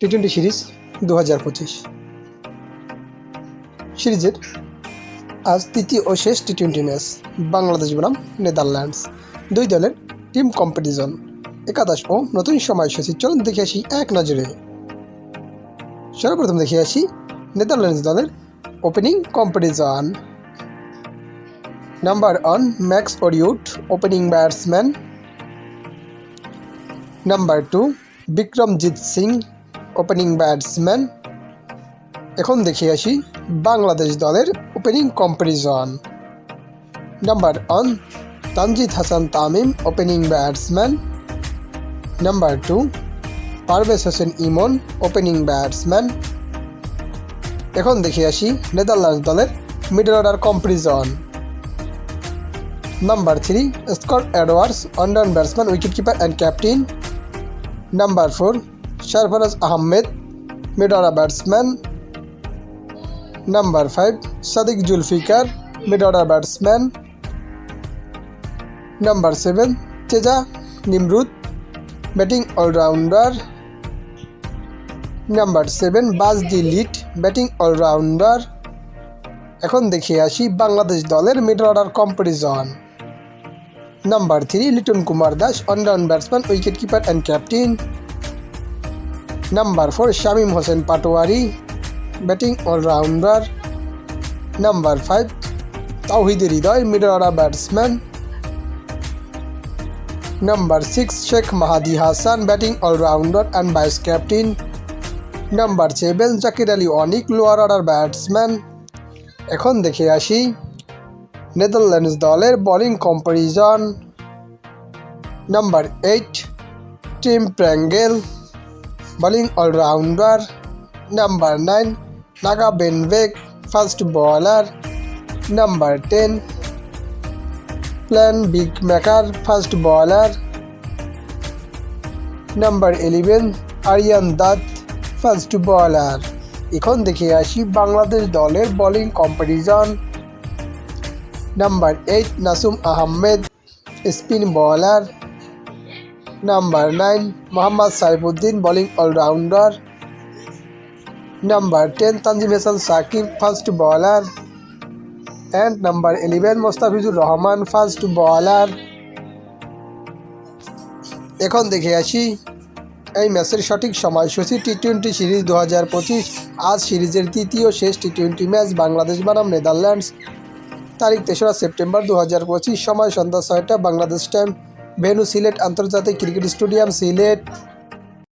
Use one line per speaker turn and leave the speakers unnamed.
T twenty series দু হাজার পঁচিশ। সিরিজের আজ তৃতীয় ও শেষ টি টোয়েন্টি ম্যাচ বাংলাদেশ বনাম নেদারল্যান্ডস। দুই দলের টিম কম্পিটিশন। একাদশ ও নতুন সময়সূচি চলুন দেখে আসি এক নজরে। সর্বপ্রথম দেখে আসি নেদারল্যান্ডস দলের opening competition. Number one Max ওরিউট, opening batsman. Number two Vikramjit Singh opening batsman এখন দেখে আসি বাংলাদেশ দলের opening comparison number one Tanzid Hasan Tamim opening batsman number two Parvez Hossain Emon opening batsman এখন দেখে আসি নেদারল্যান্ডস দলের middle order comparison number three Scott Edwards under batsman wicket keeper and captain number four Sarfaraz Ahmed mid order batsman number five Sadiq Zulfiqar mid order batsman number seven Teja Nimrud batting allrounder number seven Bas de Leede batting allrounder এখন দেখে আসি বাংলাদেশ দলের mid order comparison number three Liton Kumar Das one down batsman wicket keeper and captain number four Shamim Hossain Patwari batting allrounder number five Tawhidur Hridoy middle order batsman number six Sheikh Mahedi Hasan batting allrounder and vice captain number seven Jaker Ali Anik lower order batsman এখন দেখে আসি Netherlands দলের bowling comparison number eight Tim Pringle bowling allrounder number nine Naga বেনভেক fast bowler number ten প্ল্যান বিগ maker fast bowler number eleven Aryan Dutt fast bowler এখন দেখে আসি বাংলাদেশ দলের bowling comparison number eight Nasum Ahmed spin bowler number nine Mohammad Saifuddin bowling allrounder number ten Tanzim Hasan Sakib fast bowler and number eleven Mustafizur Rahman fast bowler এখন দেখে আসি এই ম্যাচের সঠিক সময়সূচি টি টোয়েন্টি সিরিজ দু হাজার পঁচিশ। আজ সিরিজের তৃতীয় শেষ টি টোয়েন্টি ম্যাচ বাংলাদেশ বনাম নেদারল্যান্ডস। তারিখ তেসরা সেপ্টেম্বর দু হাজার পঁচিশ, সময় সন্ধ্যা ছয়টা বাংলাদেশ টাইম ভেনু সিলেট আন্তর্জাতিক ক্রিকেট স্টেডিয়াম সিলেট